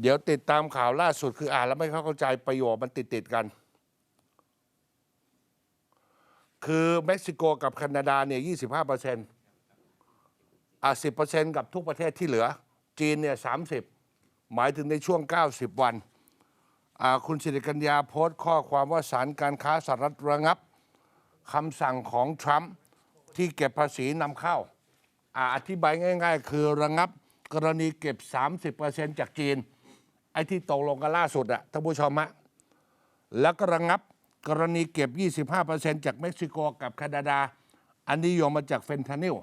เดี๋ยวติดตามข่าวล่าสุดคืออ่านแล้วไม่เข้าใจประโยชน์มันติดติดกัน คือเม็กซิโกกับแคนาดาเนี่ย25เปอร์เซ็นต์อะ10เปอร์เซ็นต์กับทุกประเทศที่เหลือ จีนเนี่ย30หมายถึงในช่วง90วันอ่าคุณสิริกัญญาโพสต์ข้อความว่าสารการค้าสหรัฐระงับคำสั่งของทรัมป์ที่เก็บภาษีนำเข้าอ่าอธิบายง่าย ๆ คือระงับกรณีเก็บ 30%จากจีน อ้ที่ตกลงกันล่าสุดอะท่านผู้ชมะแล้วก็ระงับกรณีเก็บ 25%จากเม็กซิโกกับแคนาดา อันนี้โยงมาจากเฟนทานิล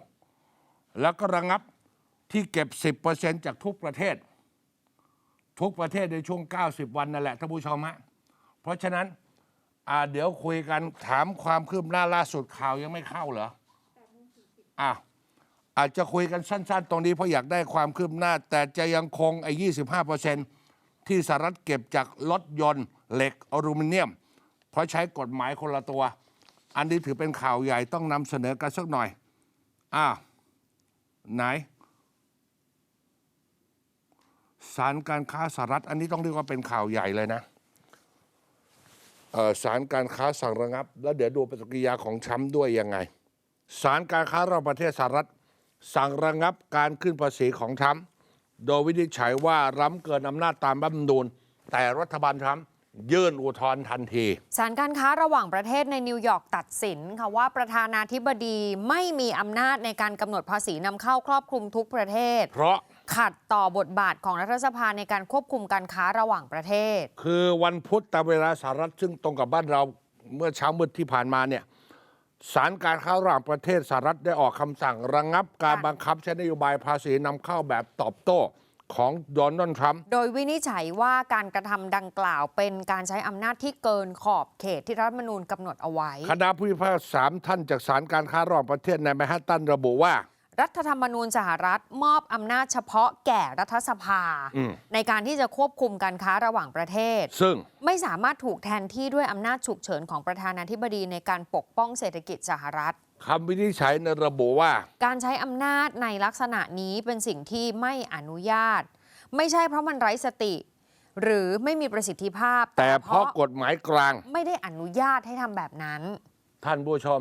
แล้วก็ระงับที่เก็บ 10%จากทุกประเทศ ทุกประเทศในช่วง 90 วันนั่นแหละท่านผู้ชมฮะเพราะฉะนั้นเดี๋ยวคุยกันถามความคืบหน้าล่าสุดข่าวยังไม่เข้าเหรออะอาจจะคุยกันสั้น ๆ ตรงนี้เพราะอยากได้ความคืบหน้า แต่จะยังคงไอ้25 ที่สหรัฐเก็บจากรถยนต์เหล็กอลูมิเนียม เพราะใช้กฎหมายคนละตัว อันนี้ถือเป็นข่าวใหญ่ต้องนำเสนอกันสักหน่อย อ้าว ไหนสารการค้าสหรัฐ อันนี้ต้องเรียกว่าเป็นข่าวใหญ่เลยนะสารการค้าสั่งระงับ แล้วเดี๋ยวดูปฏิกิริยาของทรัมป์ด้วยยังไงสารการค้าระหว่างประเทศสหรัฐ สั่งระงับการขึ้นภาษีของทรัมป์ โดยวินิจฉัยว่าล้ำเกินอำนาจตามรัฐธรรมนูญแต่รัฐบาลทรัมป์ยื่นอุทธรณ์ทันทีสารการค้าระหว่างประเทศในนิวยอร์กตัดสินค่ะว่าประธานาธิบดีไม่มีอำนาจในการกำหนดภาษีนำเข้าครอบคลุมทุกประเทศ เพราะขัดต่อบทบาทของรัฐสภาในการควบคุมการค้าระหว่างประเทศ คือวันพุธตามเวลาสหรัฐซึ่งตรงกับบ้านเราเมื่อเช้ามืดที่ผ่านมาเนี่ย สารการค้าระหว่างประเทศสหรัฐได้ออกคำสั่งระงับการค่ะบังคับใช้นโยบายภาษีนำเข้าแบบตอบโต้ของโดนัลด์ทรัมป์โดยวินิจฉัยว่าการกระทำดังกล่าวเป็นการใช้อำนาจที่เกินขอบเขตที่รัฐธรรมนูญกำหนดเอาไว้ คณะผู้พิพากษาสามท่านจากสารการค้าระหว่างประเทศในแมนฮัตตันระบุว่า รัฐธรรมนูญสหรัฐมอบอำนาจเฉพาะแก่รัฐสภา อืม ในการที่จะควบคุมการค้าระหว่างประเทศ ซึ่ง ไม่สามารถถูกแทนที่ด้วยอำนาจฉุกเฉินของประธานาธิบดีในการปกป้องเศรษฐกิจสหรัฐ คำวินิจฉัยในระบุว่า การใช้อำนาจในลักษณะนี้เป็นสิ่งที่ไม่อนุญาต ไม่ใช่เพราะมันไร้สติ หรือไม่มีประสิทธิภาพแต่เพราะกฎหมายกลาง ไม่ได้อนุญาตให้ทำแบบนั้น ท่านผู้ชม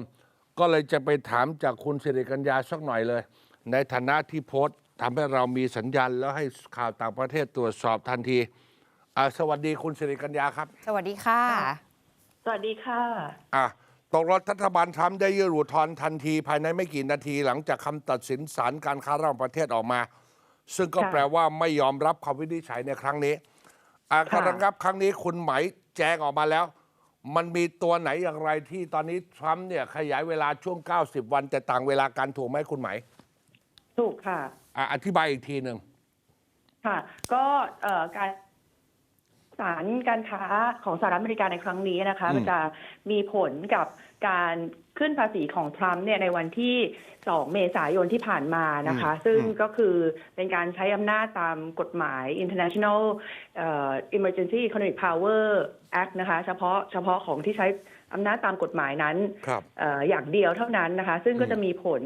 ก็เลยจะไปถามจากคุณสิริกัญญาสักหน่อยเลย ในฐานะที่โพสต์ทำให้เรามีสัญญาณแล้วให้ข่าวต่างประเทศตรวจสอบทันทีอ่าสวัสดีคุณสิริกัญญาครับสวัสดีค่ะ สวัสดีค่ะ อะตกลงรัฐบาลทรัมป์ได้ยื่นอุทธรณ์ทันที ภายในไม่กี่นาทีหลังจากคำตัดสินศาลการค้าระหว่างประเทศออกมา ซึ่งก็ค่ะแปลว่าไม่ยอมรับคำวินิจฉัยในครั้งนี้อาการค่ะระงับครั้งนี้คุณไหมายแจ้งออกมาแล้ว มันมีตัวไหนอย่างไรที่ตอนนี้ทรัมป์เนี่ยขยายเวลาช่วง 90 วันแต่ต่างเวลาการถูกไหมคุณไหมายถูกค่ะอะอธิบายอีกทีหนึ่งค่ะ ก็เอ่อการศาลการค้าของสหรัฐอเมริกาในครั้งนี้นะคะ มันจะมีผลกับ การขึ้นภาษีของทรัมป์เนี่ยในวันที่ 2 เมษายนที่ผ่านมานะคะ ซึ่งก็คือเป็นการใช้อำนาจตามกฎหมาย International เอ่อ Emergency Economic Power Act นะคะ เฉพาะเฉพาะของที่ใช้อำนาจตามกฎหมายนั้นครับเอ่ออย่างเดียวเท่านั้นนะคะ ซึ่งก็อืมจะมีผล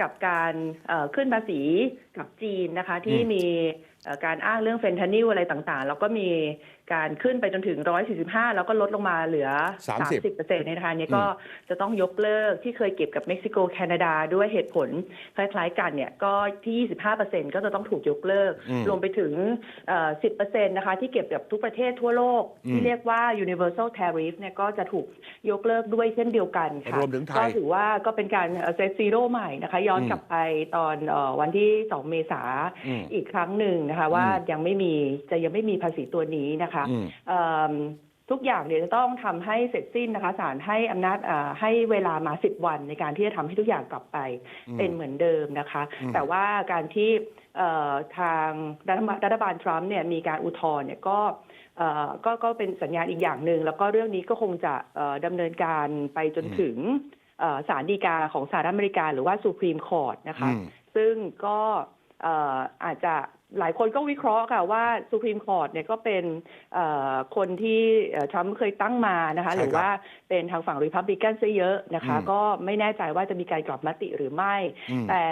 กับการเอ่อขึ้นภาษีกับจีนนะคะที่อืมมีเอ่อ การอ้างเรื่องเฟนทานิลอะไรต่างๆ แล้วก็มีการขึ้นไปจนถึง 145 แล้วก็ลดลงมาเหลือ 30เปอร์เซ็นต์นะคะเนี่ยก็จะต้องยกเลิกที่เคยเก็บกับเม็กซิโกแคนาดาด้วยเหตุผลคล้ายๆกันเนี่ยก็ที่ 25เปอร์เซ็นต์ก็จะต้องถูกยกเลิกอืมรวมไปถึงเอ่อ10เปอร์เซ็นต์นะคะที่เก็บกับทุกประเทศทั่วโลกอืมที่เรียกว่า universal tariff เนี่ยก็จะถูกยกเลิกด้วยเช่นเดียวกันค่ะรวมถึงไทยก็ถือว่าก็เป็นการเซตซีโร่ใหม่นะคะย้อนอืมกลับไปตอนเออวันที่ 2 เมษาอืมอีกครั้งหนึ่งนะคะว่าอืมยังไม่มีจะยังไม่มีภาษีตัวนี้นะคะอืมเอิ่มทุกอย่างเนี่ยจะต้องทำให้เสร็จสิ้นนะคะศาลให้อำนาจเอ่อให้เวลามา10วันในการที่จะทำให้ทุกอย่างกลับไปอืมเป็นเหมือนเดิมนะคะอืมแต่ว่าการที่เอ่อทางรัฐบาลรัฐบาลทรัมป์เนี่ยมีการอุทธรณ์เนี่ยก็เอ่อก็ก็เป็นสัญญาณอีกอย่างหนึ่งแล้วก็เรื่องนี้ก็คงจะเอ่อดำเนินการไปจนอืมถึงเอ่อศาลฎีกาของสหรัฐอเมริกาหรือว่าสุพรีมคอร์ t นะคะอืมซึ่งก็เอ่ออาจจะ หลายคนก็วิเคราะห์ค่ะว่าสุพรีมคอร์ t เนี่ยก็เป็นเอ่อคนที่เอ่อทรัมป์เคยตั้งมานะคะใช่ครับหรือว่าเป็นทางฝั่งริพับลิกันซะเยอะนะคะอืมก็ไม่แน่ใจว่าจะมีการกลับมติหรือไม่อืมแต่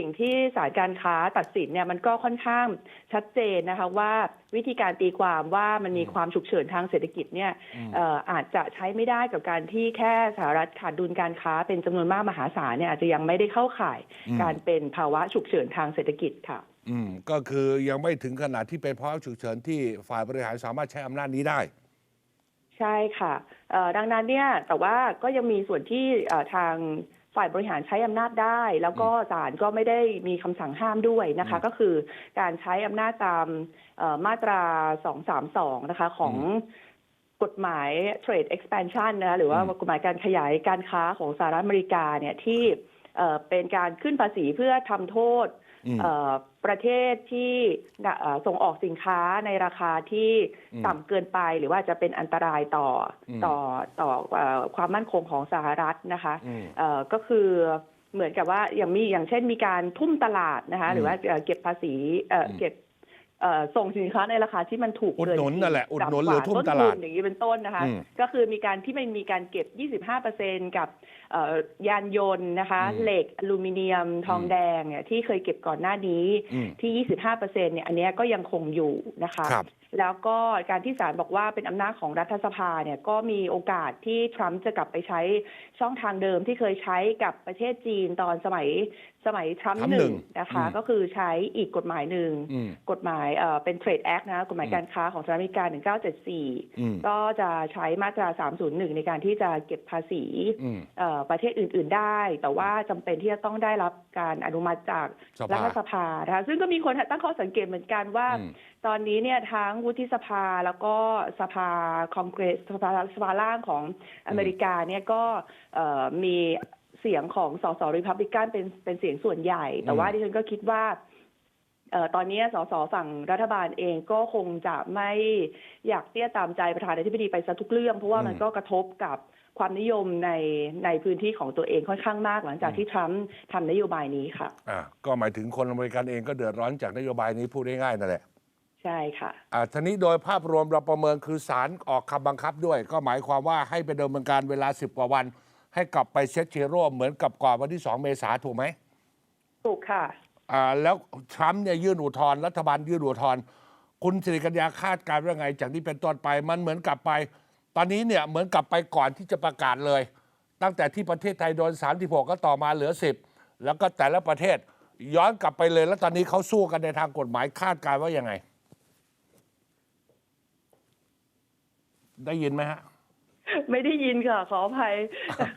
สิ่งที่ศาลการค้าตัดสินเนี่ยมันก็ค่อนข้างชัดเจนนะคะว่าวิธีการตีความว่ามันมีความฉุกเฉินทางเศรษฐกิจเนี่ยอืมเอ่ออาจจะใช้ไม่ได้กับการที่แค่สหรัฐขาดดุลการค้าเป็นจำนวนมากมหาศาลเนี่ยอาจจะยังไม่ได้เข้าข่ายอืมการเป็นภาวะฉุกเฉินทางเศรษฐกิจค่ะ อืมก็คือยังไม่ถึงขนาดที่เป็นภาวะฉุกเฉินที่ฝ่ายบริหารสามารถใช้อำนาจนี้ได้ ใช่ค่ะเอ่อดังนั้นเนี่ยแต่ว่าก็ยังมีส่วนที่เอ่อทางฝ่ายบริหารใช้อำนาจได้ แล้วก็ศาลก็ไม่ได้มีคำสั่งห้ามด้วยนะคะอืมก็คือการใช้อำนาจตามเอ่อมาตรา 232 นะคะของกฎหมาย trade expansion นะคะหรือว่าอืมกฎหมายการขยายการค้าของสหรัฐอเมริกาเนี่ยที่เอ่อเป็นการขึ้นภาษีเพื่อทำโทษอืมเอ่อ ประเทศที่เอ่อส่งออกสินค้าในราคาที่อืมต่ำเกินไปหรือว่าจะเป็นอันตรายต่ออมต่อต่อเอ่อความมั่นคงของสหรัฐนะคะอืมเอ่อก็คือเหมือนกับว่าอย่างมีอย่างเช่นมีการทุ่มตลาดนะคะอืมหรือว่าเอ่อเก็บภาษีเอ่ออมเก็บเอ่อ ส่งสินค้าในราคาที่มันถูกอุดเกินหนุนจริงนั่นแหละอุดหนุนต่ำกหรือว่าทุ่มต้นตทุลาดนอย่างนี้เป็นต้นนะคะอืมก็คือมีการที่มันมีการเก็บ 25%กับเอ่อยานยนต์นะคะอืมเหล็กอลูมิเนียมทองอืมแดงเนี่ยที่เคยเก็บก่อนหน้านี้อืมที่ 25%เนี่ยอันเนี้ยก็ยังคงอยู่นะคะครับ แล้วก็การที่ศาลบอกว่าเป็นอำนาจของรัฐสภาเนี่ยก็มีโอกาสที่ทรัมป์จะกลับไปใช้ช่องทางเดิมที่เคยใช้กับประเทศจีนตอนสมัยสมัยทรัมป์ทรัมป์หนึ่งหนึ่งนะคะอืมก็คือใช้อีกกฎหมายหนึ่งอืมกฎหมายเอ่อเป็น Trade Act นะกฎหมายอืมการค้าของสหรัฐอเมริกาอืม1974 ก็จะใช้มาตรา 301 ในการที่จะเก็บภาษีอืมเอ่อประเทศอื่น ๆได้ แต่ว่าจำเป็นที่จะต้องได้รับการอนุมัติจากสภารัฐสภานะคะซึ่งก็มีคนตั้งข้อสังเกตเหมือนกันว่าอืมตอนนี้เนี่ยทั้งวุฒิสภาแล้วก็สภาคองเกรสสภาสภาล่างของอเมริกาเนี่ยก็เอ่อมีเสียงของสสริพับลิกันเป็นเป็นเสียงส่วนใหญ่ แต่ว่าอืมดิฉันก็คิดว่าเอ่อตอนนี้สสฝั่งรัฐบาลเองก็คงจะไม่อยากเตี้ยตามใจประธานาธิบดีไปซะทุกเรื่อง เพราะว่ามันก็กระทบกับความนิยมในในพื้นที่ของตัวเองค่อนข้างมากหลังจากที่ทรัมป์ทำนโยบายนี้ค่ะ อ่าก็หมายถึงคนอเมริกันเองก็เดือดร้อนจากนโยบายนี้พูดง่ายๆนั่นแหละ ใช่ค่ะอ่าทีนี้โดยภาพรวมเราประเมินคือศาลออกคำบังคับด้วย ก็หมายความว่าให้ไปดำเนินการเวลา 10 กว่าวัน ให้กลับไปเช็คเชโร่เหมือนกับก่อนวันที่ 2 เมษาถูกไหมถูกค่ะอ่าแล้วทรัมป์เนี่ยยื่นอุทธรณ์รัฐบาลยื่นอุทธรณ์คุณสิริกัญญาคาดการณ์ว่าไง จากนี้เป็นต้นไปมันเหมือนกลับไป ตอนนี้เนี่ยเหมือนกลับไปก่อนที่จะประกาศเลย ตั้งแต่ที่ประเทศไทยโดน36ก็ต่อมาเหลือ 10 แล้วก็แต่ละประเทศย้อนกลับไปเลย แล้วตอนนี้เขาสู้กันในทางกฎหมายคาดการณ์ว่ายังไง ได้ยินไหมฮะ ไม่ได้ยินค่ะ ขออภัย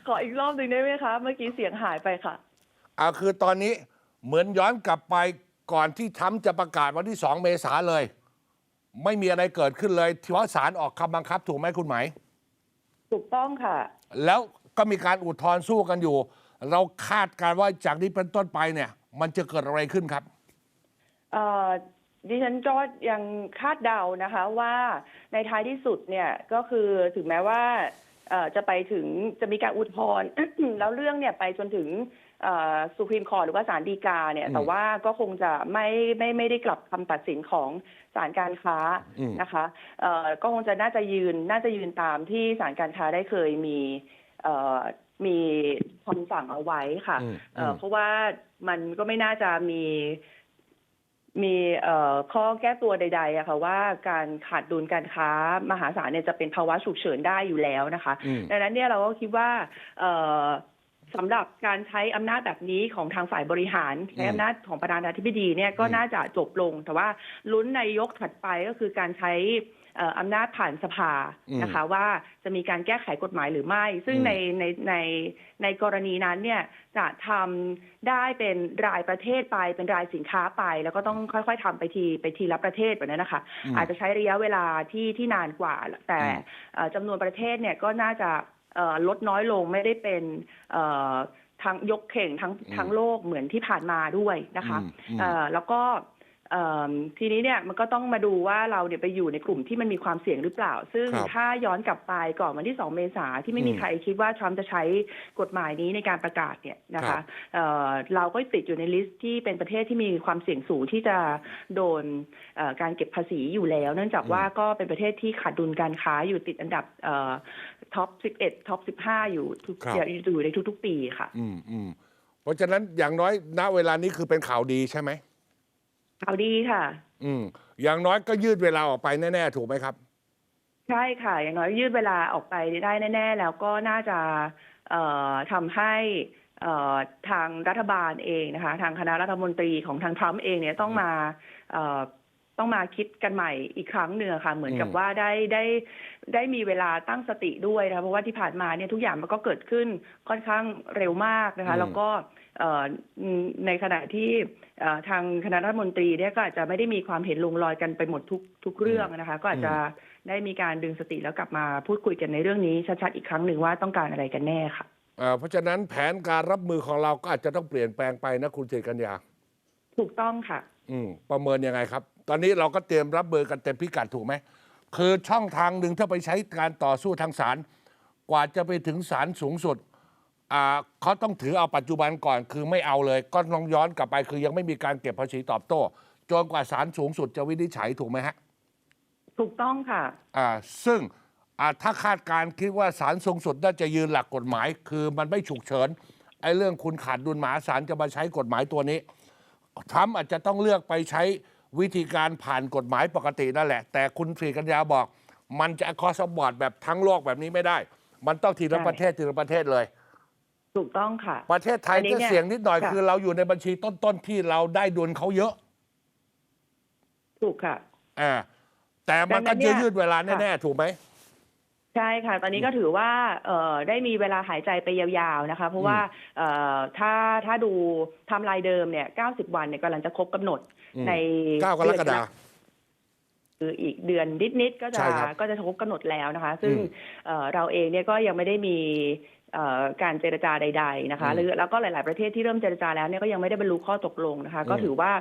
ขออีกรอบหนึ่งได้ไหมคะ เมื่อกี้เสียงหายไปค่ะ อ่าคือตอนนี้เหมือนย้อนกลับไปก่อนที่ทรัมป์จะประกาศวันที่ 2 เมษาเลย ไม่มีอะไรเกิดขึ้นเลยที่ว่าศาลออกคำบังคับถูกไหมคุณหมายถูกต้องค่ะ แล้วก็มีการอุทธรณ์สู้กันอยู่ เราคาดการณ์ว่าจากนี้เป็นต้นไปเนี่ย มันจะเกิดอะไรขึ้นครับ เอ่อ ดิฉันก็ยังคาดเดานะคะว่าในท้ายที่สุดเนี่ยก็คือถึงแม้ว่าเอ่อจะไปถึงจะมีการอุทธรณ์แล้วเรื่องเนี่ยไปจนถึงสุพรีมคอร์หรือว่าศาลฎีกาเนี่ยอืมแต่ว่าก็คงจะไม่ไม่ไม่ได้กลับคำตัดสินของศาลการค้าอืมนะคะเอ่อก็คงจะน่าจะยืนน่าจะยืนตามที่ศาลการค้าได้เคยมีเอ่อมีคำสั่งเอาไว้ค่ะอืมเอ่อเพราะว่ามันก็ไม่น่าจะมี มีเอ่อข้อแก้ตัวใดๆอะค่ะว่าการขาดดุลการค้ามหาศาลเนี่ยจะเป็นภาวะฉุกเฉินได้อยู่แล้วนะคะอืมดังนั้นเนี่ยเราก็คิดว่าเอ่อสำหรับการใช้อำนาจแบบนี้ของทางฝ่ายบริหารใช้อำนาจของประธานาธิบดีเนี่ยก็อืมน่าจะจบลง แต่ว่าลุ้นในยกถัดไปก็คือการใช้เอ่ออำนาจผ่านสภาอืมนะคะว่าจะมีการแก้ไขกฎหมายหรือไม่ ซึ่งอืมในในในในกรณีนั้นเนี่ยจะทำได้เป็นรายประเทศไปเป็นรายสินค้าไป แล้วก็ต้องค่อยๆทำไปทีไปทีละประเทศแบบนั้นนะคะอืมอาจจะใช้ระยะเวลาที่ที่นานกว่า แต่อืมเอ่อจำนวนประเทศเนี่ยก็น่าจะเอ่อลดน้อยลงไม่ได้เป็นเอ่อทั้งยกเข่งทั้งอืมทั้งโลกเหมือนที่ผ่านมาด้วยนะคะอืมอืมเอ่อแล้วก็เอิ่ม ทีนี้เนี่ยมันก็ต้องมาดูว่าเราเนี่ยไปอยู่ในกลุ่มที่มันมีความเสี่ยงหรือเปล่า ซึ่งครับถ้าย้อนกลับไปก่อนวันที่ 2 เมษาที่ไม่มีอืมใครคิดว่าทรัมป์จะใช้กฎหมายนี้ในการประกาศเนี่ยนะครัคะบเอ่อเราก็ติดอยู่ในลิสต์ที่เป็นประเทศที่มีความเสี่ยงสูงที่จะโดนเอ่อการเก็บภาษีอยู่แล้ว เนื่องจากว่าก็เป็นประเทศที่ขาดดุลการค้าอยู่ติดอันดับท็อป 11 ท็อป 15 อยู่ทุกครับอยู่ในทุกๆ ปีค่ะ อืมอืมเพราะฉะนั้นอย่างน้อยณเวลานี้คือเป็นข่าวดีใช่ไหม ข่าวดีค่ะ อืมอย่างน้อยก็ยืดเวลาออกไปแน่ๆ ถูกไหมครับ ใช่ค่ะ อย่างน้อยยืดเวลาออกไปได้แน่ ๆ แล้วก็น่าจะเอ่อทำให้เอ่อทางรัฐบาลเองนะคะ ทางคณะรัฐมนตรีของทางทรัมป์เองเนี่ยต้องมาเอ่อต้องมาคิดกันใหม่อีกครั้งหนึ่งอะค่ะ เหมือนกับอืมว่าได้ได้ได้มีเวลาตั้งสติด้วยนะคะเพราะว่าที่ผ่านมาเนี่ยทุกอย่างมันก็เกิดขึ้นค่อนข้างเร็วมากนะคะ แล้วก็เอ่อ ในขณะที่เอ่อทางคณะรัฐมนตรีเนี่ยก็อาจจะไม่ได้มีความเห็นลงรอยกันไปหมดทุกทุกเรื่องนะคะ ก็อาจจะได้มีการดึงสติแล้วกลับมาพูดคุยกันในเรื่องนี้ชัดๆอีกครั้งหนึ่งว่าต้องการอะไรกันแน่ค่ะเอ่อเพราะฉะนั้นแผนการรับมือของเราก็อาจจะต้องเปลี่ยนแปลงไปนะคุณเจกัญญาถูกต้องค่ะ อืมประเมินยังไงครับ ตอนนี้เราก็เตรียมรับมือกันเต็มพิกัดถูกไหมคือช่องทางหนึ่งถ้าไปใช้การต่อสู้ทางศาลกว่าจะไปถึงศาลสูงสุด อ่าเขาต้องถือเอาปัจจุบันก่อนคือไม่เอาเลย ก็ลองย้อนกลับไปคือยังไม่มีการเก็บภาษีตอบโต้จนกว่าศาลสูงสุดจะวินิจฉัยถูกไหมฮะถูกต้องค่ะ อ่าซึ่งอ่าถ้าคาดการณ์คิดว่าศาลสูงสุดน่าจะยืนหลักกฎหมาย คือมันไม่ฉุกเฉินไอ้เรื่องคุณขาดดุลมหาศาลจะมาใช้กฎหมายตัวนี้ทรัมป์อาจจะต้องเลือกไปใช้วิธีการผ่านกฎหมายปกตินั่นแหละ แต่คุณฟรีกัญญาบอก มันจะคอสบอร์ดแบบทั้งโลกแบบนี้ไม่ได้ มันต้องทีละใช่ประเทศทีละประเทศเลย ถูกต้องค่ะ ประเทศไทยอันนี้ก็เนี่ยเสี่ยงนิดหน่อยค่ะ คือเราอยู่ในบัญชีต้นๆที่เราได้ดุลเขาเยอะถูกค่ะ อ่าแต่มันดัก็งนั้นเนี่จะยยืดเวลาค่ะ แน่ๆถูกไหม ใช่ค่ะ ตอนนี้ก็ถือว่าเอ่อได้มีเวลาหายใจไปยาวๆนะคะ เพราะว่าเอ่อถ้าถ้าดูไทำลายเดิมเนี่ย 90 วันเนี่ยกำลังจะครบกำหนดอืม ในเก้ากรกฎาคม คืออีกเดือนนิดๆก็จะใช่ครับก็จะครบกำหนดแล้วนะคะ ซึ่งอืม เอ่อเราเองเนี่ยก็ยังไม่ได้มีเอ่อ การเจรจาใด ๆนะคะอืมหรือแล้วก็หลาย ๆ ประเทศที่เริ่มเจรจาแล้วเนี่ยก็ยังไม่ได้บรรลุข้อตกลงนะคะ ก็อืมถือว่า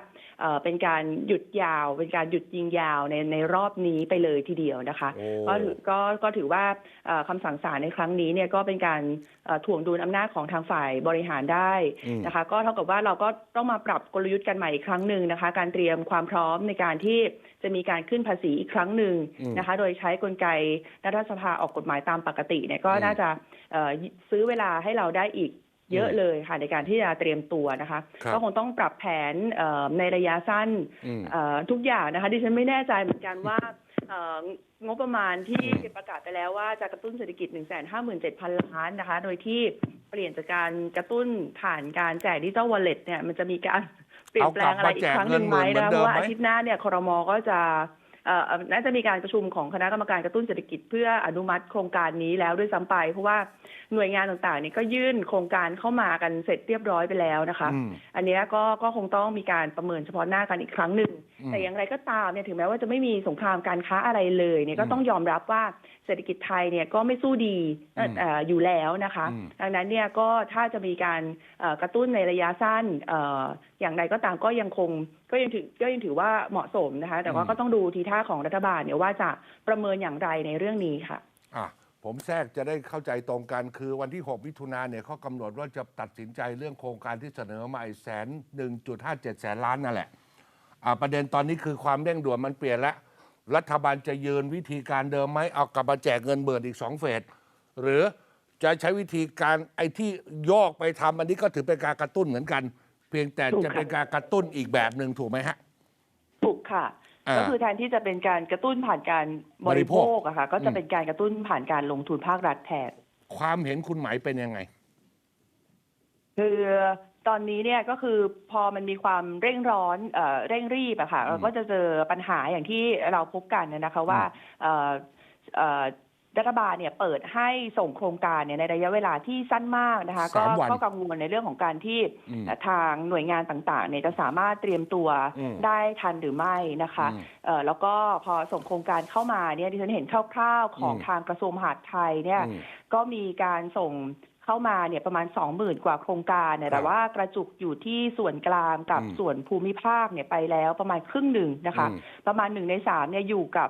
เอ่อเป็นการหยุดยาว เป็นการหยุดยิงยาวในในรอบนี้ไปเลยทีเดียวนะคะโอ้ก็ถือก็ก็ถือว่าเอ่อคำสั่งศาลในครั้งนี้เนี่ยก็เป็นการเอ่อถ่วงดุลอำนาจของทางฝ่ายบริหารได้อืมนะคะ ก็เท่ากับว่าเราก็ต้องมาปรับกลยุทธ์กันใหม่อีกครั้งหนึ่งนะคะ การเตรียมความพร้อมในการที่จะมีการขึ้นภาษีอีกครั้งหนึ่งอืมนะคะ โดยใช้กลไกรัฐสภาออกกฎหมายตามปกติเนี่ยก็อืมน่าจะเอ่อ ซื้อเวลาให้เราได้อีกเยอะอืมเลยค่ะในการที่จะเตรียมตัวนะคะครับก็คงต้องปรับแผนเอ่อในระยะสั้นอืมเอ่อทุกอย่างนะคะดิฉันไม่แน่ใจเหมือนกันว่าเอ่องบประมาณที่อืมประกาศไปแล้วว่าจะกระตุ้นเศรษฐกิจ 1 5 7 0 0 0 ล้านนะคะ โดยที่เปลี่ยนจากการกระตุ้นผ่านการแจกดิจิตอลวอลเล็ตเนี่ยมันจะมีการเปลี่ยนแปลงอะไรอีกครั้งหนึ่งไหมเอากลับมาแจกเงินหมื่นเหมือนนะคะเดิเพมราะว่าไหมอาทิตย์หน้าเนี่ยครมก็จะเอ่อเอ่อ น่าจะมีการประชุมของคณะกรรมการกระตุ้นเศรษฐกิจเพื่ออนุมัติโครงการนี้แล้วด้วยซ้ำไป เพราะว่าหน่วยงานต่างๆเนี่ยก็ยื่นโครงการเข้ามากันเสร็จเรียบร้อยไปแล้วนะคะอืมอันเนี้ยก็ก็คงต้องมีการประเมินเฉพาะหน้ากันอีกครั้งหนึ่งอืมแต่อย่างไรก็ตามเนี่ยถึงแม้ว่าจะไม่มีสงครามการค้าอะไรเลยเนี่ยก็อืมต้องยอมรับว่าเศรษฐกิจไทยเนี่ยก็ไม่สู้ดีเอ่ออืมเอ่ออยู่แล้วนะคะอืมดังนั้นเนี่ยก็ถ้าจะมีการเอ่อกระตุ้นในระยะสั้นเอ่ออย่างไรก็ตามก็ยังคงก็ยังถือก็ยังถือว่าเหมาะสมนะคะ แต่ว่าก็ต้องดูทีท่าของรัฐบาลเนี่ยว่าจะประเมินอย่างไรในเรื่องนี้ค่ะอะ ผมแทรกจะได้เข้าใจตรงกันคือวันที่ 6 มิถุนาเนี่ยเขากำหนดว่าจะตัดสินใจเรื่องโครงการที่เสนอมาไอ้แสนหนึ่งจุดห้าเจ็ดแสนล้านนั่นแหละอะประเด็นตอนนี้คือความเร่งด่วนมันเปลี่ยนแล้วรัฐบาลจะยืนวิธีการเดิมไหมเอากลับมาแจกเงินเบิดอีกสองเฟสหรือจะใช้วิธีการไอ้ที่โยกไปทำอันนี้ก็ถือเป็นการกระตุ้นเหมือนกัน เพียงแต่ถูกจะค่ะเป็นการกระตุ้นอีกแบบหนึ่งถูกไหมฮะ ถูกค่ะอ่าก็คือแทนที่จะเป็นการกระตุ้นผ่านการบบริริโภโภคคอะค่ะก็จะเป็นการกระตุ้นผ่านการลงทุนภาครัฐแทนความเห็นคุณหมายเป็นยังไง คือตอนนี้เนี่ยก็คือพอมันมีความเร่งร้อนเอ่อเร่งรีบอะค่ะอืมเราก็จะเจอปัญหาอย่างที่เราพบกันเนยนะคะว่าเอ่อเอ่อ รัฐบาลเนี่ยเปิดให้ส่งโครงการเนี่ยในระยะเวลาที่สั้นมากนะคะก็สามวันก็กังวลในเรื่องของการที่อืมทางหน่วยงานต่างๆเนี่ยจะสามารถเตรียมตัวอืมได้ทันหรือไม่นะคะอืมเอ่อแล้วก็พอส่งโครงการเข้ามาเนี่ยดิฉันเห็นคร่าวๆของอืม ทางกระทรวงมหาดไทยเนี่ย อืม ก็มีการส่งเข้ามาเนี่ยประมาณ 20,000 กว่าโครงการเนี่ยครับแต่ว่ากระจุกอยู่ที่ส่วนกลางกับอืมส่วนภูมิภาคเนี่ยไปแล้วประมาณครึ่งหนึ่งนะคะ อืมประมาณหนึ่งในสามเนี่ยอยู่กับ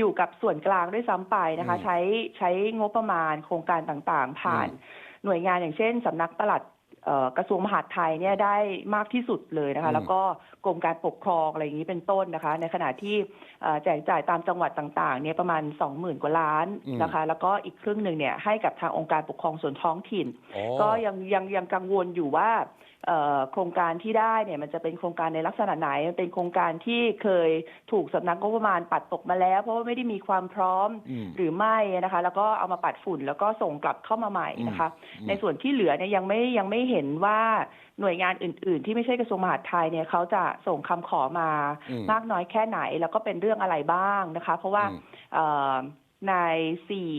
อยู่กับส่วนกลางด้วยซ้ำไปนะคะอืมใช้ใช้งบประมาณโครงการต่างๆ ผ่านอืมหน่วยงานอย่างเช่นสำนักปลัดเอ่อกระทรวงมหาดไทยเนี่ยได้มากที่สุดเลยนะอืคะมแล้วก็กรมการปกครองอะไรอย่างนี้เป็นต้นนะคะ ในขณะที่เอ่อแจกจ่ายตามจังหวัดต่างๆเนี่ยประมาณ 20,000 กว่าล้านนะคะ แล้วก็อีกครึ่งหนึ่งเนี่ยให้กับทางองค์การปกครองส่วนท้องถิ่นอ๋อก็ยังยังยังกังวลอยู่ว่าเอ่อ โครงการที่ได้เนี่ยมันจะเป็นโครงการในลักษณะไหนมันเป็นโครงการที่เคยถูกสำนักงบประมาณปัดตกมาแล้ว เพราะว่าไม่ได้มีความพร้อมอืมหรือไม่นะคะ แล้วก็เอามาปัดฝุ่นแล้วก็ส่งกลับเข้ามาใหม่นะคะอืมในส่วนที่เหลือเนี่ยยังไม่ยังไม่เห็นว่าหน่วยงานอื่น ๆ ที่ไม่ใช่กระทรวงมหาดไทยเนี่ยเขาจะส่งคำขอมาอืมมากน้อยแค่ไหน แล้วก็เป็นเรื่องอะไรบ้างนะคะ เพราะว่าอืมเอ่อ ในสี่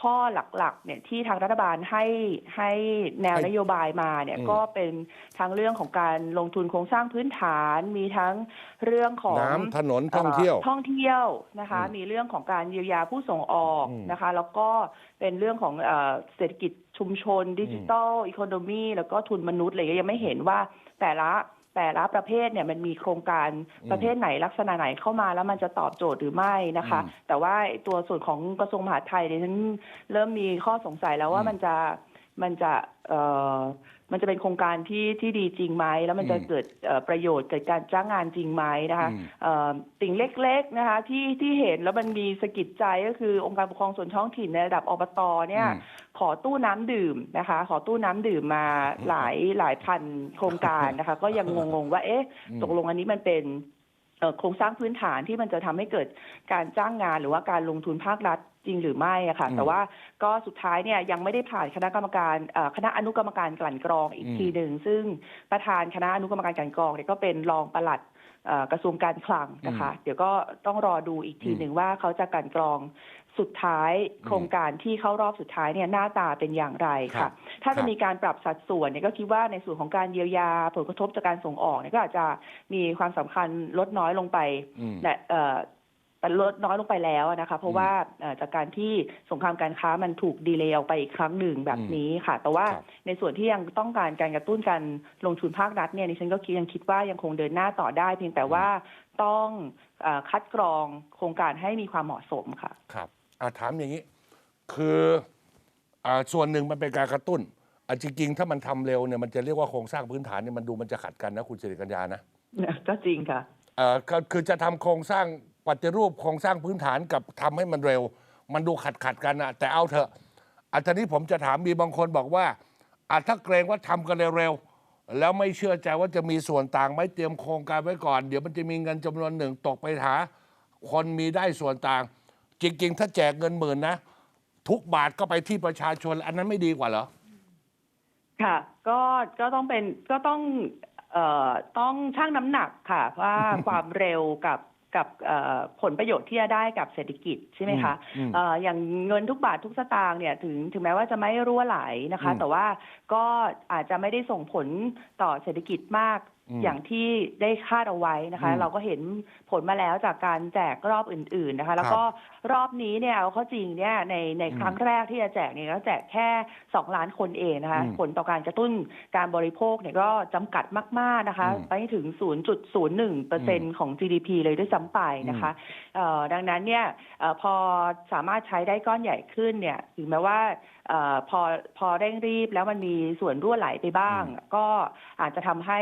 ข้อหลักๆเนี่ยที่ทางรัฐบาลให้ให้แนวให้นโยบายมาเนี่ยอืมก็เป็นทั้งเรื่องของการลงทุนโครงสร้างพื้นฐานมีทั้งเรื่องของน้ำถนนท่องเที่ยวท่องเที่ยวนะคะอืมมีเรื่องของการเยียวยาผู้ส่งออกอืมนะคะ แล้วก็เป็นเรื่องของเอ่อเศรษฐกิจชุมชนดิจิทัลอีโคโนมีแล้วก็ทุนมนุษย์อะไรอย่างเงี้ยยังไม่เห็นว่าแต่ละ แต่ละประเภทเนี่ยมันมีโครงการอืมประเภทไหนลักษณะไหนเข้ามาแล้วมันจะตอบโจทย์หรือไม่นะคะอืมแต่ว่าตัวส่วนของกระทรวงมหาดไทยเนี่ยฉันเริ่มมีข้อสงสัยแล้วว่าอืมมันจะมันจะเอ่อ มันจะเป็นโครงการที่ที่ดีจริงไหมแล้วมันจะอืมเกิดเอ่อประโยชน์เกิดการจ้างงานจริงไหมนะคะอืมเอ่อสิ่งเล็กๆนะคะที่ที่เห็นแล้วมันมีสะกิดใจก็คือองค์การปกครองส่วนท้องถิ่นในระดับอบตเนี่ยอืมขอตู้น้ำดื่มนะคะ ขอตู้น้ำดื่มมาหลายหลายพันโครงการนะคะ ก็ยังงงๆว่าเอ๊ะอืมตกลงอันนี้มันเป็นเอ่อโครงสร้างพื้นฐานที่มันจะทำให้เกิดการจ้างงานหรือว่าการลงทุนภาครัฐ จริงหรือไม่อะค่ะอืมแต่ว่าก็สุดท้ายเนี่ยยังไม่ได้ผ่านคณะกรรมการเอ่อคณะอนุกรรมการกลั่นกรองอีกอืมทีหนึ่งซึ่งประธานคณะอนุกรรมการกลั่นกรองเนี่ยก็เป็นรองปลัดเอ่อกระทรวงการคลังนะคะ เดี๋ยวก็ต้องรอดูอีกทีหนึ่งว่าเขาจะกลั่นกรองสุดท้ายโครงการที่เข้ารอบสุดท้ายเนี่ยหน้าตาเป็นอย่างไรครัค่ะบถ้าครัจะบมีการปรับสัดส่วนเนี่ยก็คิดว่าในส่วนของการเยียวยาผลกระทบจากการส่งออกเนี่ยก็อาจจะมีความสำคัญลดน้อยลงไปอืมและเอ่อแต่ลดน้อยลงไปแล้วนะคะ เพราะว่าเอ่อจากการที่สงครามการค้ามันถูกดีเลย์ออกไปอีกครั้งหนึ่งแบบนี้ค่ะ แต่ว่าครับในส่วนที่ยังต้องการการกระตุ้นการลงทุนภาครัฐเนี่ยดิฉันก็คิดยังคิดว่ายังคงเดินหน้าต่อได้ เพียงแต่ว่าต้องเอ่อคัดกรองโครงการให้มีความเหมาะสมค่ะ ครับอะถามอย่างนี้ คืออ่าส่วนหนึ่งมันเป็นการกระตุ้นอะจริงๆ ถ้ามันทำเร็วเนี่ยมันจะเรียกว่าโครงสร้างพื้นฐานเนี่ยมันดูมันจะขัดกันนะคุณสิริกัญญานะก็จริงค่ะเอ่อก็คือจะทำโครงสร้าง ปฏิรูปโครงสร้างพื้นฐานกับทำให้มันเร็ว มันดูขัดขัดกันนะแต่เอาเถอะอันนี้ผมจะถามมีบางคนบอกว่าอะถ้าเกรงว่าทำกันเร็วๆแล้วไม่เชื่อใจว่าจะมีส่วนต่างไม่เตรียมโครงการไว้ก่อน เดี๋ยวมันจะมีเงินจำนวนหนึ่งตกไปหา คนมีได้ส่วนต่าง จริง ๆ ถ้าแจกเงินหมื่นนะ ทุกบาทก็ไปที่ประชาชน อันนั้นไม่ดีกว่าเหรอค่ะ ก็ก็ต้องเป็นก็ต้องเอ่อต้องชั่งน้ำหนักค่ะว่าความเร็วกับ กับเอ่อผลประโยชน์ที่จะได้กับเศรษฐกิจใช่ไหมคะอืมเอ่ออย่างเงินทุกบาททุกสตางค์เนี่ยถึงถึงแม้ว่าจะไม่รั่วไหลนะคะอืมแต่ว่าก็อาจจะไม่ได้ส่งผลต่อเศรษฐกิจมาก อืมอย่างที่ได้คาดเอาไว้นะคะอืมเราก็เห็นผลมาแล้วจากการแจกรอบอื่น ๆนะคะ แล้วก็รอบนี้เนี่ยเอาเข้าจริงเนี่ยในในอืมครั้งแรกที่จะแจกเนี่ยก็แจกแค่สองล้านคนเองนะคะอืมผลต่อการกระตุ้นการบริโภคเนี่ยก็จำกัดมาก ๆนะคะอืมไปถึง 0.01เปอร์เซ็นของ GDP เลยด้วยซ้ำไปนะคะเอ่อดังนั้นเนี่ยเอ่อพอสามารถใช้ได้ก้อนใหญ่ขึ้นเนี่ยถึงแม้ว่าเออพอพอเร่งรีบแล้วมันมีส่วนรั่วไหลไปบ้าง ก็อาจจะทำให้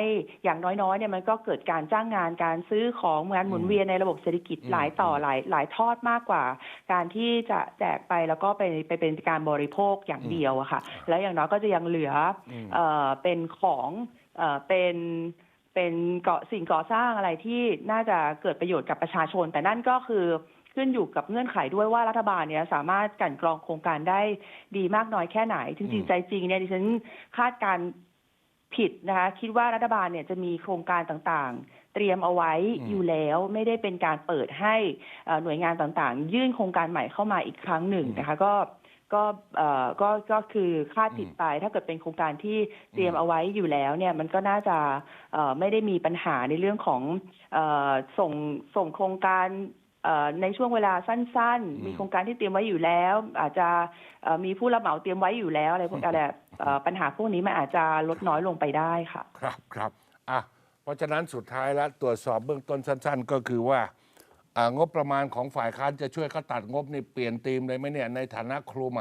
อย่างน้อยๆเนี่ยมันก็เกิดการจ้างงานการซื้อของงานหมุนเวียนในระบบเศรษฐกิจอืมหลายต่อหลายหลายทอดมากกว่า การที่จะแจกไปแล้วก็ไปไปเป็นการบริโภคอย่างเดียวอะค่ะ แล้วอย่างน้อยก็จะยังเหลืออืมเอ่อเป็นของเอ่อเป็นเป็นเกาะสิ่งก่อสร้างอะไรที่น่าจะเกิดประโยชน์กับประชาชน แต่นั่นก็คือขึ้นอยู่กับเงื่อนไขด้วยว่ารัฐบาลเนี่ยสามารถกลั่นกรองโครงการได้ดีมากน้อยแค่ไหนจอืริงมๆใจจริงเนี่ยดิฉันคาดการณ์ ผิดนะคะ คิดว่ารัฐบาลเนี่ยจะมีโครงการต่างๆ เตรียมเอาไว้อืมอยู่แล้วไม่ได้เป็นการเปิดให้เอ่อหน่วยงานต่างๆ ยื่นโครงการใหม่เข้ามาอีกครั้งหนึ่งนะคะ ก็ก็เอ่อก็ก็คือคาดผิดไป ถ้าเกิดเป็นโครงการที่เตรียมเอาไว้อยู่แล้วเนี่ยมันก็น่าจะเอ่อไม่ได้มีปัญหาในเรื่องของเอ่อส่งส่งโครงการเอ่อ ในช่วงเวลาสั้นอืมๆมีโครงการที่เตรียมไว้อยู่แล้ว อาจจะเอ่อมีผู้รับเหมาเตรียมไว้อยู่แล้วอะไรพวกอะไรเอ่อปัญหาพวกนี้มันอาจจะลดน้อยลงไปได้ค่ะ ครับครับอะเพราะฉะนั้นสุดท้ายแล้วตรวจสอบเบื้องต้นสั้น ๆ ก็คือว่าอ่างบประมาณของฝ่ายค้านจะช่วยเขาตัดงบนี่เปลี่ยนธีมเลยไหมเนี่ยในฐานะครูไหม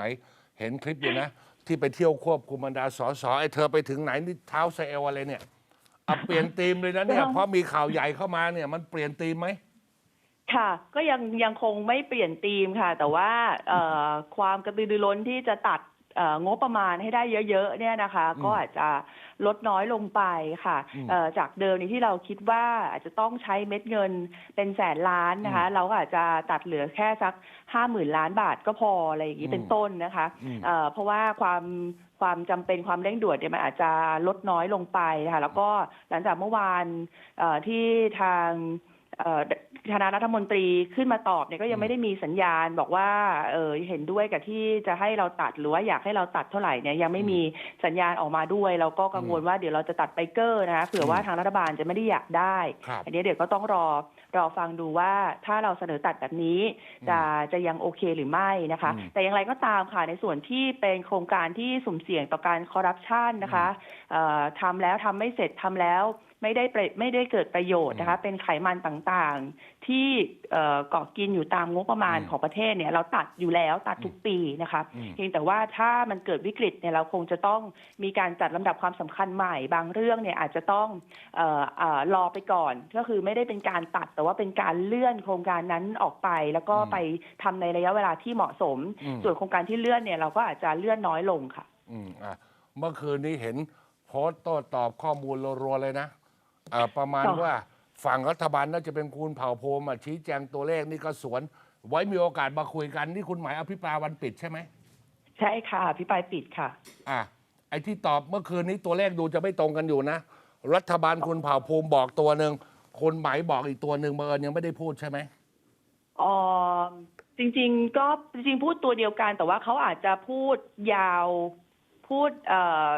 เห็นคลิปอยู่นะ ที่ไปเที่ยวควบคุมบรรดาสสไอ้เธอไปถึงไหนนี่เท้าไซเอลอะไรเนี่ยเอาเปลี่ยนธีมเลยนะเนี่ยยังเพราะมีข่าวใหญ่เข้ามาเนี่ยมันเปลี่ยนธีมไหม ค่ะ ก็ยังยังคงไม่เปลี่ยนธีมค่ะ แต่ว่าเอ่อความกระตือรือร้นที่จะตัดเอ่องบประมาณให้ได้เยอะๆเนี่ยนะคะ อืมก็อาจจะลดน้อยลงไปค่ะอืมเอ่อจากเดิมนี้ที่เราคิดว่าอาจจะต้องใช้เม็ดเงินเป็นแสนล้านนะคะ เราก็อาจจะตัดเหลือแค่สักห้าหมื่นล้านบาทก็พออะไรอย่างนี้อืม เป็นต้นนะคะ อืม เอ่อเพราะว่าความความจำเป็นความเร่งด่วนเนี่ยมันอาจจะลดน้อยลงไปนะคะแล้วก็หลังจากเมื่อวานเอ่อที่ทางเอ่อ คณะรัฐมนตรีขึ้นมาตอบเนี่ยก็ยังไม่ได้มีสัญญาณ บอกว่าเออเห็นด้วยกับที่จะให้เราตัดหรือว่าอยากให้เราตัดเท่าไหร่เนี่ยยังไม่มีสัญญาณออกมาด้วยเราก็กังวลว่าเดี๋ยวเราจะตัดไปเกอร์นะคะเผื่อว่าทางรัฐบาลจะไม่ได้อยากได้ครับอันนี้เดี๋ยวก็ต้องรอรอฟังดูว่าถ้าเราเสนอตัดแบบนี้จะจะยังโอเคหรือไม่นะคะอืมแต่อย่างไรก็ตามค่ะในส่วนที่เป็นโครงการที่สุ่มเสี่ยงต่อการคอร์รัปชันนะคะเอ่อทำแล้วทำไม่เสร็จทำแล้ว ไม่ได้ประไม่ได้เกิดประโยชน์นะคะ เป็นไขมันต่างๆ ที่เอ่อเกาะกินอยู่ตามงบประมาณอืมของประเทศเนี่ย เราตัดอยู่แล้วตัดทุกปีนะคะอืมเพียงแต่ว่าถ้ามันเกิดวิกฤตเนี่ยเราคงจะต้องมีการจัดลำดับความสำคัญใหม่ บางเรื่องเนี่ยอาจจะต้องเอ่อเอ่อรอไปก่อน ก็คือไม่ได้เป็นการตัดแต่ว่าเป็นการเลื่อนโครงการนั้นออกไป แล้วก็อืมไปทำในระยะเวลาที่เหมาะสมอืมส่วนโครงการที่เลื่อนเนี่ยเราก็อาจจะเลื่อนน้อยลงค่ะ อืมอะเมื่อคืนนี้เห็นโพสต์โต้ตอบข้อมูลรัวๆเลยนะ เอ่อประมาณค่ะว่าฝั่งรัฐบาลน่าจะเป็นคุณเผ่าภูมิอะชี้แจงตัวเลขนี่ก็สวน ไว้มีโอกาสมาคุยกัน นี่คุณหมายอภิปรายวันปิดใช่ไหมใช่ค่ะพี่ปลายปิดค่ะ อะไอ้ที่ตอบเมื่อคืนนี้ตัวเลขดูจะไม่ตรงกันอยู่นะ รัฐบาลคุณเผ่าภูมิบอกตัวหนึ่งคนหมายบอกอีกตัวหนึ่งเบอร์ยังไม่ได้พูดใช่ไหมอ๋อจริงๆก็จริงๆพูดตัวเดียวกันแต่ว่าเขาอาจจะพูดยาวพูดเอ่อ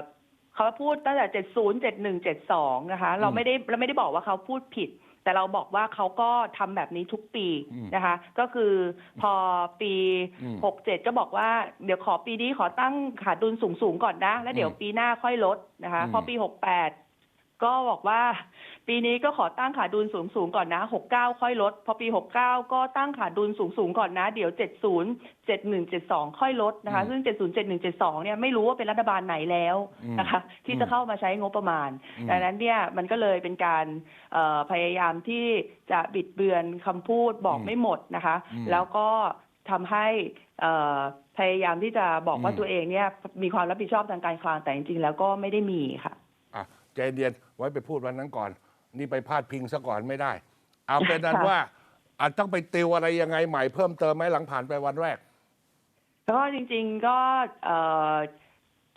เขาพูดตั้งแต่เจ็ดศูนย์เจ็ดหนึ่งเจ็ดสองนะคะ เราไม่ได้เราไม่ได้บอกว่าเขาพูดผิด แต่เราบอกว่าเขาก็ทำแบบนี้ทุกปีอืมนะคะ ก็คือพอปีอืมหกเจ็ดก็บอกว่าเดี๋ยวขอปีนี้ขอตั้งขาดดุลสูงสูงๆก่อนนะ แล้วเดี๋ยวอืมปีหน้าค่อยลดนะคะอืมพอปีหกแปด ก็บอกว่าปีนี้ก็ขอตั้งขาดดุลสูงสูงๆก่อนนะ69ค่อยลด พอปี69ก็ตั้งขาดดุลสูงสูงๆก่อนนะ เดี๋ยว70 71 72ค่อยลดนะคะอืมซึ่ง70 71 72เนี่ยไม่รู้ว่าเป็นรัฐบาลไหนแล้วนะคะ ที่จะเข้ามาใช้งบประมาณอืมดังนั้นเนี่ยมันก็เลยเป็นการเอ่อพยายามที่จะบิดเบือนคำพูดบอกอืมไม่หมดนะคะอืมแล้วก็ทำให้เอ่อพยายามที่จะบอกว่าอืมตัวเองเนี่ยมีความรับผิดชอบทางการคลังแต่จริงๆแล้วก็ไม่ได้มีค่ะอะใจเย็น ไว้ไปพูดวันนั้นก่อน นี่ไปพาดพิงซะก่อนไม่ได้ เอาเป็นนั้นค่ะว่าอาจต้องไปติวอะไรยังไงใหม่เพิ่มเติมไหมหลังผ่านไปวันแรก ก็จริง ๆก็เอ่อ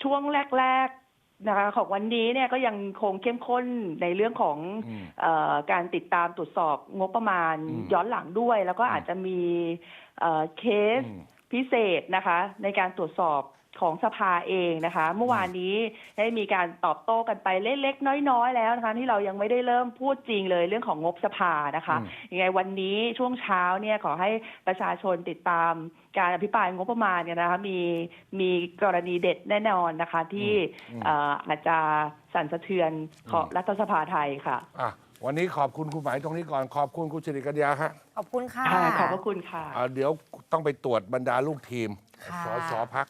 ช่วงแรกๆนะคะของวันนี้เนี่ยก็ยังคงเข้มข้นในเรื่องของอืมเออการติดตามตรวจสอบงบประมาณอืมย้อนหลังด้วย แล้วก็อาจจะมีเอ่อเคสอืมพิเศษนะคะ ในการตรวจสอบ ของสภาเองนะคะ เมื่อวานนี้ได้มีการตอบโต้กันไปเล็กๆน้อยๆ แล้วนะคะที่เรายังไม่ได้เริ่มพูดจริงเลยเรื่องของงบสภานะคะอืมยังไงวันนี้ช่วงเช้าเนี่ยขอให้ประชาชนติดตามการอภิปรายงบประมาณกันนะคะมีมีกรณีเด็ดแน่นอนนะคะ ที่อืมเอ่ออาจจะสั่นสะเทือนของอืมรัฐสภาไทยค่ะอะวันนี้ขอบคุณคุณหมายตรงนี้ก่อนขอบคุณคุณสิริกัญญาฮะขอบคุณค่ะค่ะขอบพระคุณค่ะอะเดี๋ยวต้องไปตรวจบรรดาลูกทีมค่ะสสพัก